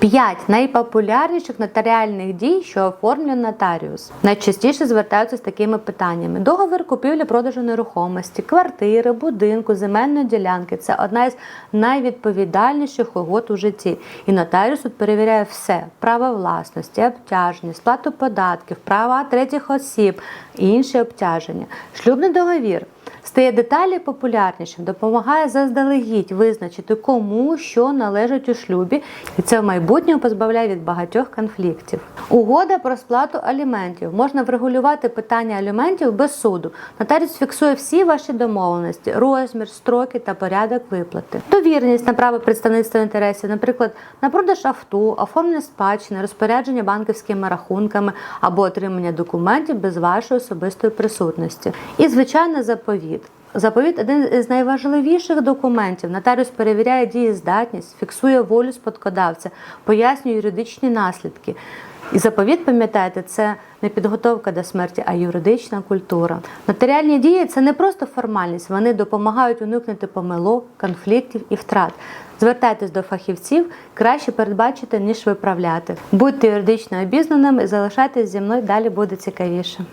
П'ять найпопулярніших нотаріальних дій, що оформлює нотаріус. Найчастіше звертаються з такими питаннями: договір купівлі-продажу нерухомості, квартири, будинку, земельної ділянки це одна із найвідповідальніших угод у житті. І нотаріус тут перевіряє все: право власності, обтяження, сплату податків, права третіх осіб інші обтяження. Шлюбний договір стає деталі популярнішим, допомагає заздалегідь визначити, кому що належить у шлюбі, і це в майбутньому позбавляє від багатьох конфліктів. Угода про сплату аліментів можна врегулювати питання аліментів без суду. Нотаріус фіксує всі ваші домовленості, розмір, строки та порядок виплати. Довірність на право представництва інтересів, наприклад, на продаж авто, оформлення спадщини, розпорядження банківськими рахунками або отримання документів без вашої особистої присутності. І звичайно, заповіт. Заповіт один із найважливіших документів. Нотаріус перевіряє дієздатність, фіксує волю спадкодавця, пояснює юридичні наслідки. І заповіт, пам'ятаєте, це не підготовка до смерті, а юридична культура. Нотаріальні дії це не просто формальність, вони допомагають уникнути помилок, конфліктів і втрат. Звертайтесь до фахівців, краще передбачити, ніж виправляти. Будьте юридично обізнаними і залишайтесь зі мною, далі буде цікавіше.